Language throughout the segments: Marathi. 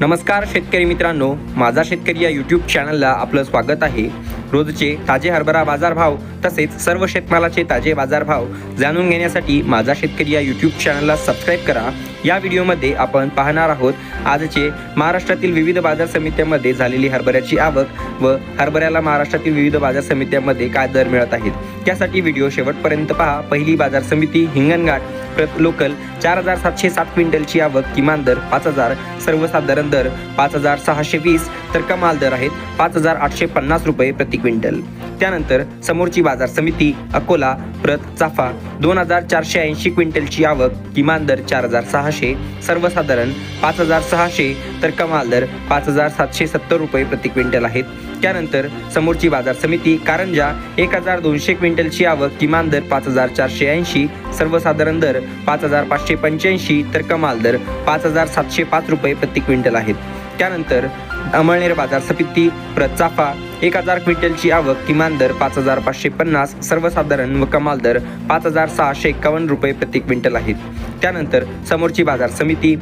नमस्कार शेतकरी मित्रांनो माझा शेतकरी या यूट्यूब चॅनलला आपलं स्वागत आहे. रोजचे ताजे हरभरा बाजारभाव तसेच सर्व शेतमालाचे ताजे बाजारभाव जाणून घेण्यासाठी माझा शेतकरी या यूट्यूब चॅनलला सबस्क्राईब करा. या व्हिडिओमध्ये आपण पाहणार आहोत आजचे महाराष्ट्रातील विविध बाजार समित्यांमध्ये झालेली हरभऱ्याची आवक व हरभऱ्याला महाराष्ट्रातील विविध बाजार समित्यांमध्ये काय दर मिळत आहेत. त्यासाठी व्हिडिओ शेवटपर्यंत पहा. पहिली बाजार समिती हिंगणघाट. प्रत लोकल चार हजार सातशे सात क्विंटलची आवक किमान दर पाच हजार सर्वसाधारण दर पाच हजार सहाशे वीस तर कमाल दर आहेत पाच हजार आठशे पन्नास रुपये प्रति क्विंटल. त्यानंतर समोरची बाजार समिती अकोला प्रत चाफा दोन हजार चारशे ऐंशी क्विंटलची आवक किमान दर चार हजार सहाशे सर्वसाधारण पाच हजार सहाशे तर कमाल दर पाच हजार सातशे सत्तर रुपये प्रति क्विंटल आहेत. त्यानंतर समोरची बाजार समिती कारंजा एक हजार दोनशे क्विंटलची आवक किमान दर पाच हजार चारशे ऐंशी सर्वसाधारण दर पाच हजार पाचशे पंच्याऐंशी तर कमाल दर पाच हजार सातशे पाच रुपये प्रति क्विंटल आहेत. त्यानंतर अमळनेर बाजार समिती प्रत चाफा एक हजार क्विंटलची आवक किमान दर पाच हजार पाचशे पन्नास सर्वसाधारण व कमाल दर पाच हजार सहाशे एकावन्न रुपये प्रति क्विंटल आहेत. त्यानंतर समोरची बाजार समिती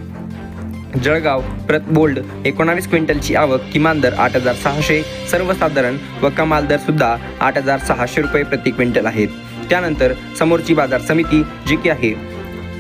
जळगाव प्रत बोल्ड एकोणावीस क्विंटलची आवक किमान दर आठ हजार सहाशे सर्वसाधारण व कमाल दर सुद्धा आठ हजार सहाशे रुपये प्रति क्विंटल आहेत. त्यानंतर समोरची बाजार समिती जी की आहे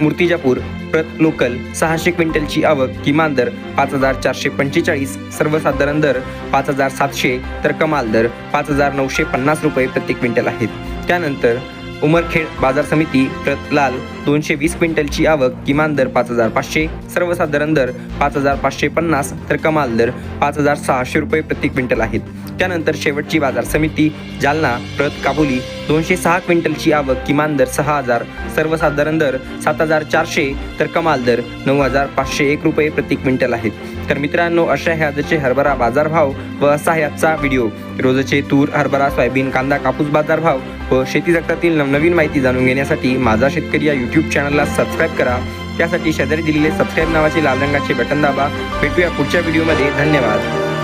मूर्तिजापूर प्रत लोकल सहाशे क्विंटलची आवक किमान दर पाच हजार चारशे पंचेचाळीस सर्वसाधारण दर पाच हजार सातशे तर कमाल दर पाच हजार नऊशे पन्नास रुपये प्रति क्विंटल आहेत. त्यानंतर उमरखेड बाजार समिती प्रत लाल दोनशे वीस क्विंटलची आवक किमान दर पाच हजार पाचशे सर्वसाधारण दर पाच हजार पाचशे पन्नास तर कमाल दर पाच हजार सहाशे रुपये प्रति क्विंटल आहेत. त्यानंतर शेवटची बाजार समिती जालना प्रत काबुली दोनशे सहा क्विंटलची आवक किमान दर सहा हजार सर्वसाधारण दर सात हजार चारशे तर कमाल दर नऊ हजार पाचशे एक रुपये प्रति क्विंटल आहेत. तर मित्रांनो अशा ह्या आजचे हरभरा बाजारभाव व असा ह्याचा व्हिडिओ. रोजचे तूर हरभरा सोयाबीन कांदा कापूस बाजारभाव व शेती जगतातील नवनवीन माहिती जाणून घेण्यासाठी माझा शेतकरी या यूट्यूब चॅनलला सबस्क्राईब करा. त्यासाठी शेजारी दिलेले सबस्क्राईब नावाचे लाल रंगाचे बटन दाबा. भेटूया पुढच्या व्हिडिओमध्ये धन्यवाद.